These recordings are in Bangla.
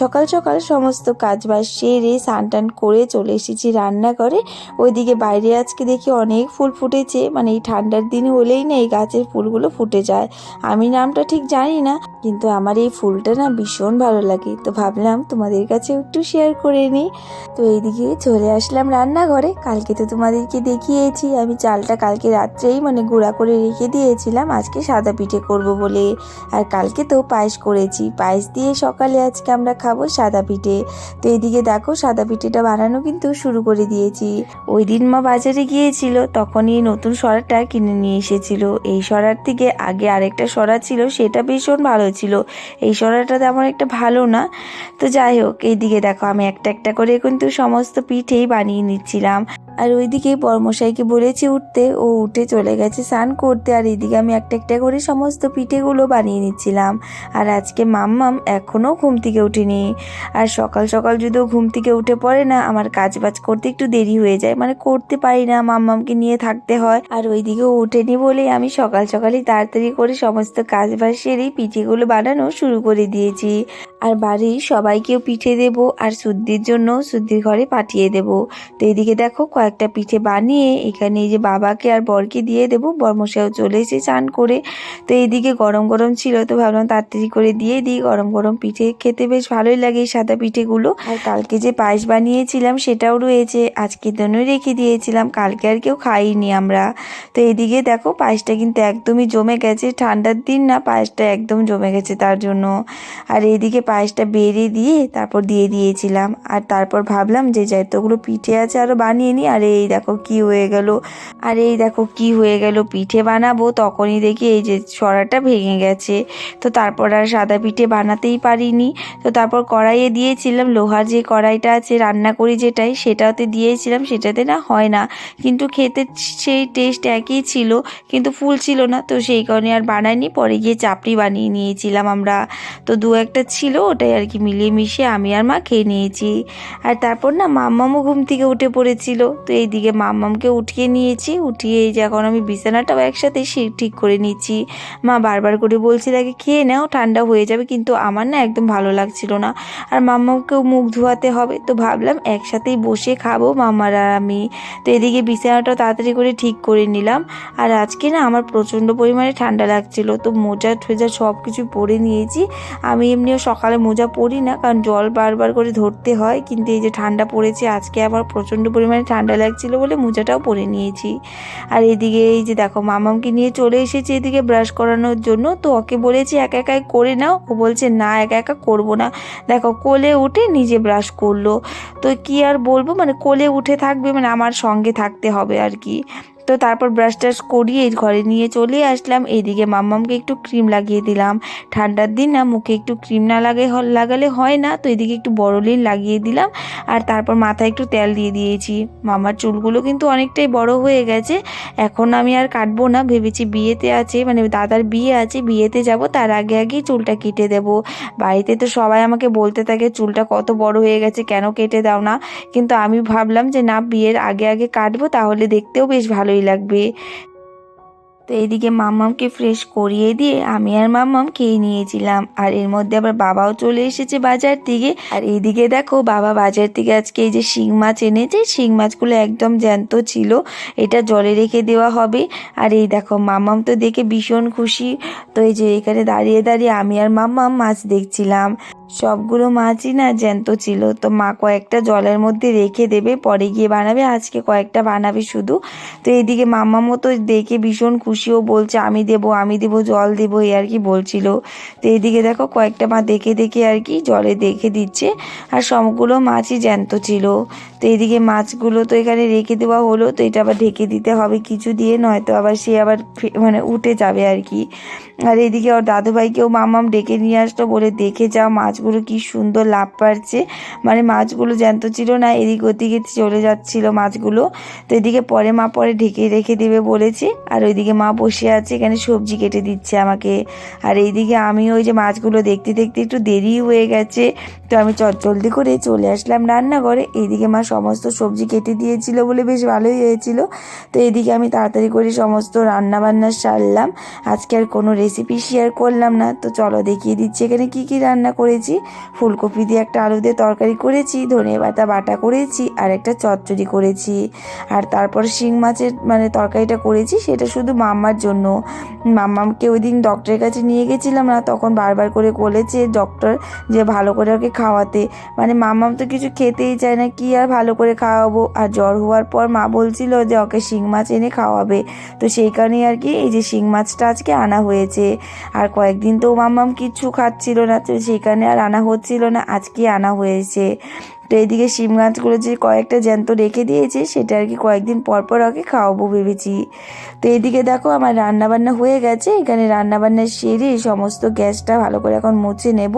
সকাল সকাল সমস্ত কাজ বাজ সেরে স্নান টান করে চলে এসেছি রান্নাঘরে। ওইদিকে বাইরে আজকে দেখি অনেক ফুল ফুটেছে। মানে এই ঠান্ডার দিন হলেই না এই গাছের ফুলগুলো ফুটে যায়। আমি নামটা ঠিক জানি না, কিন্তু আমার এই ফুলটা না ভীষণ ভালো লাগে। তো ভাবলাম তোমাদের কাছে একটু শেয়ার করে নিই। তো এইদিকে চলে আসলাম রান্নাঘরে। কালকে তো তোমাদেরকে দেখিয়েছি। আমি চালটা কালকে রাত্রেই মানে গুঁড়া করে রেখে দিয়েছিলাম। আজকে সাদা পিঠে করব বলে। আর কালকে তো পায়েস করেছি। পায়েস দিয়ে সকালে আজকে আমরা খাব সাদা পিঠে। তো এইদিকে দেখো সাদা পিঠেটা বানানো কিন্তু শুরু করে দিয়েছি। ওই দিন মা বাজারে গিয়েছিল, তখনই নতুন সরাটা কিনে নিয়ে এসেছিল। এই সরার থেকে আগে আরেকটা সরা ছিল, সেটা ভীষণ ভালো ছিল। এই সরাটা তেমন একটা ভালো না। তো যাই হোক, এইদিকে দেখো আমি একটা একটা করে কিন্তু সমস্ত পিঠেই বানিয়ে নিচ্ছিলাম। আর ওইদিকে বর্মশাইকে বলেছি উঠতে, ও উঠে চলে গেছে স্নান করতে, আর এদিকে আমি একটা একটা করে সমস্ত পিঠেগুলো বানিয়ে নিচ্ছিলাম। আর আজকে মাম্মাম এখনও ঘুম থেকে উঠেনি আর সকাল সকাল যদিও ঘুম থেকে উঠে পড়ে না, আমার কাজ বাজ করতে একটু দেরি হয়ে যায়। মানে করতে পারি না, মাম্মামকে নিয়ে থাকতে হয়। আর ওইদিকে ও ওঠেনি বলেই আমি সকাল সকালই তাড়াতাড়ি করে সমস্ত কাজ বাজ সেরেই পিঠেগুলো বানানো শুরু করে দিয়েছি। আর বাড়ির সবাইকেও পিঠে দেব আর সুদ্দির জন্য সুদ্দির ঘরে পাঠিয়ে দেব। তো এদিকে দেখো কয়েকটা পিঠে বানিয়ে এখানে এই যে বাবাকে আর বরকে দিয়ে দেবো। বর্মশাও চলে এসে চান করে। তো এইদিকে গরম গরম ছিল তো ভাবলাম তাড়াতাড়ি করে দিয়ে দিই। গরম গরম পিঠে খেতে বেশ ভালোই লাগে এই সাদা পিঠেগুলো। আর কালকে যে পায়েস বানিয়েছিলাম সেটাও রয়েছে। আজকের জন্যই রেখে দিয়েছিলাম। কালকে আর কেউ খাইনি আমরা। তো এইদিকে দেখো পায়েসটা কিন্তু একদমই জমে গেছে। ঠান্ডার দিন না পায়েসটা একদম জমে গেছে তার জন্য। আর এইদিকে পায়েসটা বেড়ে দিয়ে তারপর দিয়ে দিয়েছিলাম। আর তারপর ভাবলাম যে যতগুলো পিঠে আছে আরও বানিয়ে নিই। আর এই দেখো কি হয়ে গেল। আর এই দেখো কি হয়ে গেল। পিঠে বানাবো তখনই দেখি এই যে সরাটা ভেঙে গেছে। তো তারপর আর সাদা পিঠে বানাতেই পারিনি। তো তারপর কড়াইয়ে দিয়েছিলাম। লোহার যে কড়াইটা আছে, রান্না করি যেটাই, সেটাতে দিয়েছিলাম। সেটাতে না হয় না। কিন্তু খেতে সেই টেস্ট একই ছিল, কিন্তু ফুল ছিল না। তো সেই কারণে আর বানাইনি। পরে গিয়ে চাপড়ি বানিয়ে নিয়েছিলাম আমরা। তো দু একটা ছিল। ওটাই আর কি, মিলিয়ে মিশিয়ে আমি আর মা খেয়ে নিয়েছি। আর তারপর না মাম্মামও ঘুম থেকে উঠে পড়েছিল। তো এইদিকে মাম্মামকে উঠিয়ে নিয়েছি, উঠিয়ে এই যে আমি বিছানাটাও একসাথে ঠিক করে নিচ্ছি। মা বারবার করে বলছিল, আগে খেয়ে নাও, ঠান্ডা হয়ে যাবে। কিন্তু আমার না একদম ভালো লাগছিল না। আর মাম্মাকেও মুখ ধোয়াতে হবে। তো ভাবলাম একসাথেই বসে খাব মাম্মার আর আমি। তো এদিকে বিছানাটাও তাড়াতাড়ি করে ঠিক করে নিলাম। আর আজকে না আমার প্রচণ্ড পরিমাণে ঠান্ডা লাগছিল। তো মোজা ঠোজা সব কিছু পরে নিয়েছি। আমি এমনিও সকালে মোজা পরি না, কারণ জল বারবার করে ধরতে হয়। কিন্তু এই যে ঠান্ডা পড়েছে, আজকে আবার প্রচণ্ড পরিমাণে ঠান্ডা লাগছিল বলে মোজাটাও পরে নিয়েছি। আর এদিকে এই যে দেখো, মামামকে নিয়ে চলে এসেছি এদিকে ব্রাশ করানোর জন্য। তো ওকে বলেছি, একা একাই করে নাও। ও বলছে, না, একা একা করব না। দেখো, কোলে উঠে নিজে ব্রাশ করল। তো কি আর বলব মানে কোলে উঠে থাকবে মানে আমার সঙ্গে থাকতে হবে আর কি। তো তারপর ব্রাশ টাশ করিয়ে ঘরে নিয়ে চলে আসলাম। এইদিকে মাম্মামকে একটু ক্রিম লাগিয়ে দিলাম। ঠান্ডার দিন না, মুখে একটু ক্রিম না লাগে লাগালে হয় না। তো এদিকে একটু বড়লিন লাগিয়ে দিলাম আর তারপর মাথায় একটু তেল দিয়ে দিয়েছি। মামার চুলগুলো কিন্তু অনেকটাই বড় হয়ে গেছে। এখন আমি আর কাটবো না। ভেবেছি বিয়েতে আছে মানে দাদার বিয়ে আছে, বিয়েতে যাব, তার আগে আগেই চুলটা কেটে দেব। বাড়িতে তো সবাই আমাকে বলতে থাকে, চুলটা কত বড় হয়ে গেছে, কেন কেটে দাও না? কিন্তু আমি ভাবলাম যে না, বিয়ের আগে আগে কাটবো, তাহলে দেখতেও বেশ ভালোই লাগবে। তো এইদিকে মাম্মামকে ফ্রেশ করিয়ে দিয়ে আমি আর মাম্মাম খেয়ে নিয়েছিলাম। আর এর মধ্যে আবার বাবাও চলে এসেছে বাজার থেকে। আর এইদিকে দেখো বাবা বাজার থেকে আজকে এই যে শিং মাছ এনেছে, শিং মাছগুলো একদম জ্যান্ত ছিল। এটা জলে রেখে দেওয়া হবে। আর এই দেখো মাম্মাম তো দেখে ভীষণ খুশি। তো এই যে এখানে দাঁড়িয়ে দাঁড়িয়ে আমি আর মাম্মাম মাছ দেখছিলাম। সবগুলো মাছই না জ্যান্ত ছিল। তো মা কয়েকটা জলের মধ্যে রেখে দেবে, পরে গিয়ে বানাবে। আজকে কয়েকটা বানাবে শুধু। তো এইদিকে মাম্মা মতো দেখে ভীষণ খুশিও বলছে, আমি দেব আমি দেব, জল দেবো, এই আর কি বলছিল। তো এইদিকে দেখো কয়েকটা মা দেখে দেখে আর কি জলে দেখে দিচ্ছে। আর সবগুলো মাছই জ্যান্ত ছিল। তো এইদিকে মাছগুলো তো এখানে রেখে দেওয়া হলো, তো এটা আবার ঢেকে দিতে হবে কিছু দিয়ে, নয়তো আবার সে আবার মানে উঠে যাবে আর কি। আর এদিকে ওর দাদুভাইকেও মামাম ডেকে নিয়ে আসলো, বলে দেখে যাও মাছগুলো কি সুন্দর লাভ পারছে মানে মাছগুলো জ্যান্ত ছিল না, এদিক ওদিকে চলে যাচ্ছিল মাছগুলো। তো এদিকে পরে মা পরে ঢেকে রেখে দেবে বলেছে, আর ওইদিকে মা বসে আছে, এখানে সবজি কেটে দিচ্ছে আমাকে। আর এইদিকে আমি ওই যে মাছগুলো দেখতে দেখতে একটু দেরি হয়ে গেছে, তো আমি চটজলদি করে চলে আসলাম রান্নাঘরে। এইদিকে মা সমস্ত সবজি কেটে দিয়েছিল বলে বেশ ভালোই হয়েছিল। তো এদিকে আমি তাড়াতাড়ি করে সমস্ত রান্না বান্না সারলাম। আজকে আর কোনো রেসিপি শেয়ার করলাম না। তো চলো দেখিয়ে দিচ্ছি এখানে কি কি রান্না করেছি। ফুলকপি দিয়ে একটা আলু দিয়ে তরকারি করেছি, ধনে পাতা বাটা করেছি আর একটা চচ্চড়ি করেছি। আর তারপর শিং মাছের মানে তরকারিটা করেছি, সেটা শুধু মাম্মার জন্য। মাম্মামকে ওই দিন ডক্টরের কাছে নিয়ে গেছিলাম না, তখন বারবার করে বলেছে ডক্টর যে ভালো করে ওকে খাওয়াতে। মানে মাম্মাম তো কিছু খেতেই চায় না, কি আর করে খাওয়াবো। আর জ্বর হওয়ার পর মা বলছিল যে, ওকে শিং মাছ এনে খাওয়াবে। তো সেই কারণেই আর কি এই যে শিং মাছটা আজকে আনা হয়েছে। আর কয়েকদিন তো মাম্মাম কিচ্ছু খাচ্ছিল না, তো সেই কারণে আর আনা হচ্ছিল না, আজকে আনা হয়েছে। তো এইদিকে শিম গাছগুলো যে কয়েকটা জ্যান্ত রেখে দিয়েছে, সেটা আর কি কয়েকদিন পর পর ওকে খাওয়াবো ভেবেছি। তো এইদিকে দেখো আমার রান্নাবান্না হয়ে গেছে, এখানে রান্না বান্না সেরে সমস্ত গ্যাসটা ভালো করে এখন মুছে নেব।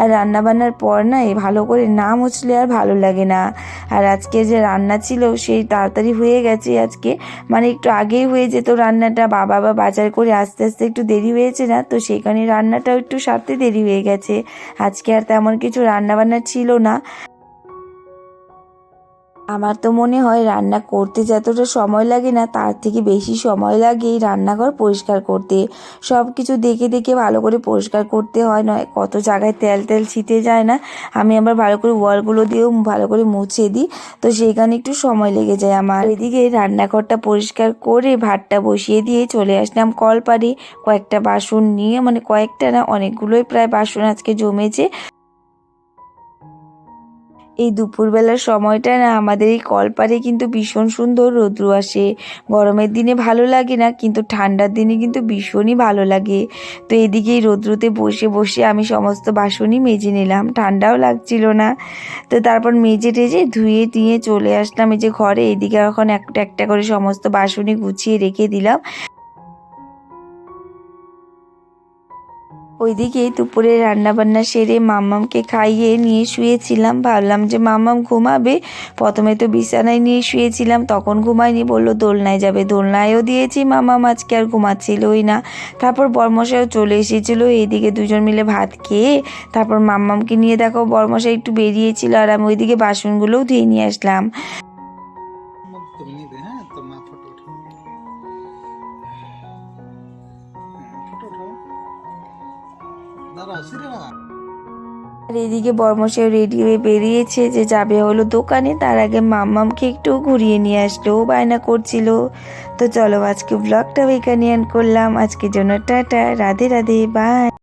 আর রান্নাবান্নার পর না এই ভালো করে না মুছলে আর ভালো লাগে না। আর আজকে যে রান্না ছিল সেই তাড়াতাড়ি হয়ে গেছে আজকে। মানে একটু আগেই হয়ে যেত রান্নাটা, বাবা বা বাজার করে আস্তে আস্তে একটু দেরি হয়েছে না, তো সেখানে রান্নাটাও একটু সারতে দেরি হয়ে গেছে। আজকে আর তেমন কিছু রান্নাবান্না ছিল না। আমার তো মনে হয় রান্না করতে যতটা সময় লাগে না, তার থেকে বেশি সময় লাগে এই রান্নাঘর পরিষ্কার করতে। সব কিছু দেখে দেখে ভালো করে পরিষ্কার করতে হয়, নয় কত জায়গায় তেল তেল ছিটে যায় না। আমি আবার ভালো করে ওয়ালগুলো দিয়েও ভালো করে মুছে দিই, তো সেখানে একটু সময় লেগে যায় আমার। এদিকে রান্নাঘরটা পরিষ্কার করে ভাতটা বসিয়ে দিয়ে চলে আসলাম কলপাড়ে। কয়েকটা বাসন নিয়ে মানে কয়েকটা না, অনেকগুলোই প্রায় বাসন আজকে জমেছে। এই দুপুরবেলার সময়টা না আমাদের এই কলপারে কিন্তু ভীষণ সুন্দর রৌদ্র আসে। গরমের দিনে ভালো লাগে না, কিন্তু ঠান্ডার দিনে কিন্তু ভীষণই ভালো লাগে। তো এদিকে এই রৌদ্রতে বসে বসে আমি সমস্ত বাসনই মেজে নিলাম, ঠান্ডাও লাগছিল না। তো তারপর মেজে টেজে ধুয়ে দিয়ে চলে আসলাম এই যে ঘরে। এদিকে এখন একটা একটা করে সমস্ত বাসনই গুছিয়ে রেখে দিলাম। ওইদিকে দুপুরে রান্নাবান্না সেরে মাম্মামকে খাইয়ে নিয়ে শুয়েছিলাম। ভাবলাম যে মাম্মাম ঘুমাবে। প্রথমে তো বিছানায় নিয়ে শুয়েছিলাম, তখন ঘুমায়নি, বলল, দোলনায় যাবে। দোলনায়ও দিয়েছি মাম্মাম আজকে আর ঘুমাচ্ছিলই না। তারপর বর্মশাইও চলে এসেছিল, এইদিকে দুজন মিলে ভাত খেয়ে তারপর মাম্মামকে নিয়ে দেখো, বর্মশাই একটু বেরিয়েছিল আর আমি ওইদিকে বাসনগুলোও ধুয়ে নিয়ে আসলাম। আর এদিকে বর্মশাই রেডি হয়ে বেরিয়েছে যে যাবে হলো দোকানে, তার আগে মাম্মামকে একটু ঘুরিয়ে নিয়ে আসলো বায়না করছিল। তো চলো আজকে ব্লগটাও এখানে এন্ড করলাম। আজকে জন্য টাটা, রাধে রাধে বাই